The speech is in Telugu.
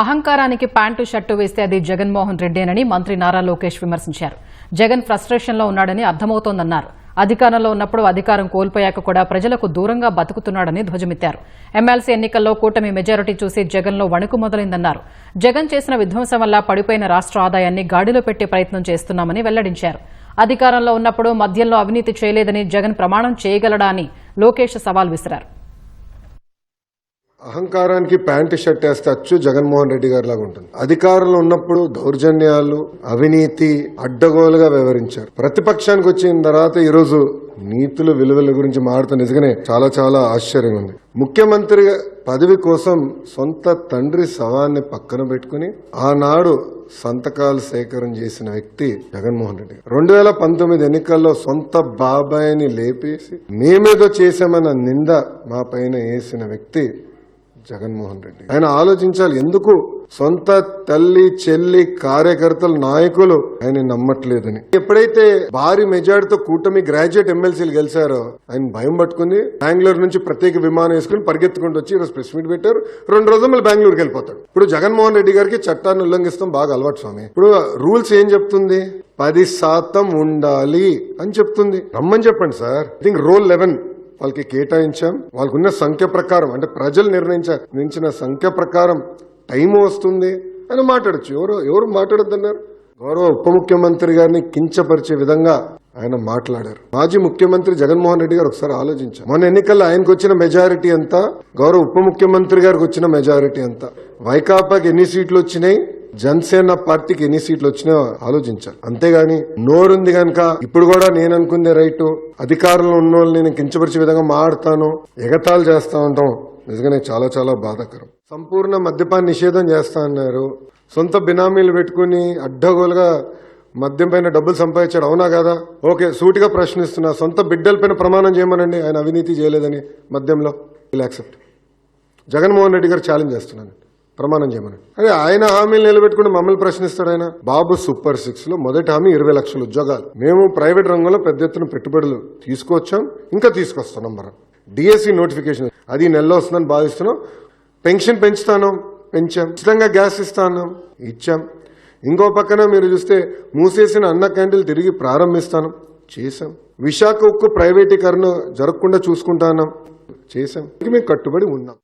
అహంకారానికి ప్యాంటు షర్టు వేస్తే అది జగన్మోహన్ రెడ్డేనని మంత్రి నారా లోకేష్ విమర్శించారు. జగన్ ఫ్రస్ట్రేషన్లో ఉన్నాడని అర్థమవుతోందన్నారు. అధికారంలో ఉన్నప్పుడు అధికారం కోల్పోయాక కూడా ప్రజలకు దూరంగా బతుకుతున్నాడని ధ్వజమెత్తారు. ఎమ్మెల్సీ ఎన్నికల్లో కూటమి మెజారిటీ చూసి జగన్లో వణుకు మొదలైందన్నారు. జగన్ చేసిన విధ్వంసం వల్ల పడిపోయిన రాష్ట్ర ఆదాయాన్ని గాడిలో పెట్టే ప్రయత్నం చేస్తున్నామని వెల్లడించారు. అధికారంలో ఉన్నప్పుడు మద్యంలో అవినీతి చేయలేదని జగన్ ప్రమాణం చేయగలడా అని లోకేష్ సవాల్ విసిరారు. అహంకారానికి ప్యాంటు షర్ట్ వేస్తే అచ్చు జగన్మోహన్ రెడ్డి గారి లాగా ఉంటుంది. అధికారంలో ఉన్నప్పుడు దౌర్జన్యాలు అవినీతి అడ్డగోలుగా వ్యవహరించారు. ప్రతిపక్షానికి వచ్చిన తర్వాత ఈరోజు నీతులు విలువల గురించి మాడుతూ నిజంగానే చాలా చాలా ఆశ్చర్యంగా ఉంది. ముఖ్యమంత్రి పదవి కోసం సొంత తండ్రి శవాన్ని పక్కన పెట్టుకుని ఆనాడు సంతకాలు సేకరణ చేసిన వ్యక్తి జగన్మోహన్ రెడ్డి రెండు వేల పంతొమ్మిది ఎన్నికల్లో సొంత బాబాయిని లేపేసి మేమేదో చేశామన్న నింద మా పైన వేసిన వ్యక్తి జగన్మోహన్ రెడ్డి. ఆయన ఆలోచించాలి. ఎందుకు? సొంత తల్లి చెల్లి కార్యకర్తలు నాయకులు ఆయన నమ్మట్లేదని. ఎప్పుడైతే భారీ మెజార్టీతో కూటమి గ్రాడ్యుయేట్ ఎమ్మెల్సీలు గెలిచారో ఆయన భయం పట్టుకుని బెంగళూరు నుంచి ప్రత్యేక విమానం వేసుకుని పరిగెత్తుకుంటూ వచ్చి ఈరోజు ప్రెస్ మీట్ పెట్టారు. రెండు రోజులు మళ్ళీ బెంగళూరుకి వెళ్ళిపోతాడు. ఇప్పుడు జగన్మోహన్ రెడ్డి గారికి చట్టాన్ని ఉల్లంఘిస్తాం బాగా అలవాటు స్వామి. ఇప్పుడు రూల్స్ ఏం చెప్తుంది? పది శాతం ఉండాలి అని చెప్తుంది. రమ్మని చెప్పండి sir. I think roll eleven వాళ్ళకి కేటాయించాం. వాళ్ళకున్న సంఖ్య ప్రకారం అంటే ప్రజలు నిర్ణయించిన సంఖ్య ప్రకారం టైం వస్తుంది అని మాట్లాడచ్చు. ఎవరు ఎవరు మాట్లాడొద్దన్నారు? గౌరవ ఉప ముఖ్యమంత్రి గారిని కించపరిచే విధంగా ఆయన మాట్లాడారు. మాజీ ముఖ్యమంత్రి జగన్మోహన్ రెడ్డి గారు ఒకసారి ఆలోచించారు. మొన్న ఎన్నికల్లో ఆయనకు వచ్చిన మెజారిటీ అంతా గౌరవ ఉప ముఖ్యమంత్రి గారికి వచ్చిన మెజారిటీ అంతా వైకాపాకి ఎన్ని సీట్లు వచ్చినాయి? జనసేన పార్టీకి ఎన్ని సీట్లు వచ్చినా ఆలోచించాలి. అంతేగాని నోరుంది గనక ఇప్పుడు కూడా నేను అనుకుందే రైటు. అధికారంలో ఉన్న వాళ్ళు నేను కించపరిచే విధంగా మాడతాను ఎగతాళి చేస్తా ఉంటాం. నిజంగానే చాలా చాలా బాధాకరం. సంపూర్ణ మద్యపాన్ని నిషేధం చేస్తా అన్నారు. సొంత బినామీలు పెట్టుకుని అడ్డగోలుగా మద్యం పైన డబ్బులు సంపాదించాడు అవునా కదా? ఓకే సూటిగా ప్రశ్నిస్తున్నా. సొంత బిడ్డల పైన ప్రమాణం చేయమనండి ఆయన అవినీతి చేయలేదని మద్యంలో. Will accept. Jaganmohan Reddy garu challenge చేస్తున్నాను. ప్రమాణం చేయమని. అదే ఆయన హామీలు నిలబెట్టుకుని మమ్మల్ని ప్రశ్నిస్తాడు ఆయన. బాబు సూపర్ సిక్స్లో మొదటి హామీ ఇరవై లక్షల ఉద్యోగాలు. మేము ప్రైవేట్ రంగంలో పెద్ద ఎత్తున పెట్టుబడులు తీసుకొచ్చాం ఇంకా తీసుకొస్తున్నాం మనం. డిఎస్సి నోటిఫికేషన్ అది నెలలో వస్తుందని భావిస్తున్నాం. పెన్షన్ పెంచుతాను పెంచాం. ఉచితంగా గ్యాస్ ఇస్తాను ఇచ్చాం. ఇంకో పక్కన మీరు చూస్తే మూసేసిన అన్న క్యాంటీన్లు తిరిగి ప్రారంభిస్తాను చేశాం. విశాఖ ఉక్కు ప్రైవేటీకరణ జరగకుండా చూసుకుంటాను చేశాం. ఇది మేము కట్టుబడి ఉన్నాం.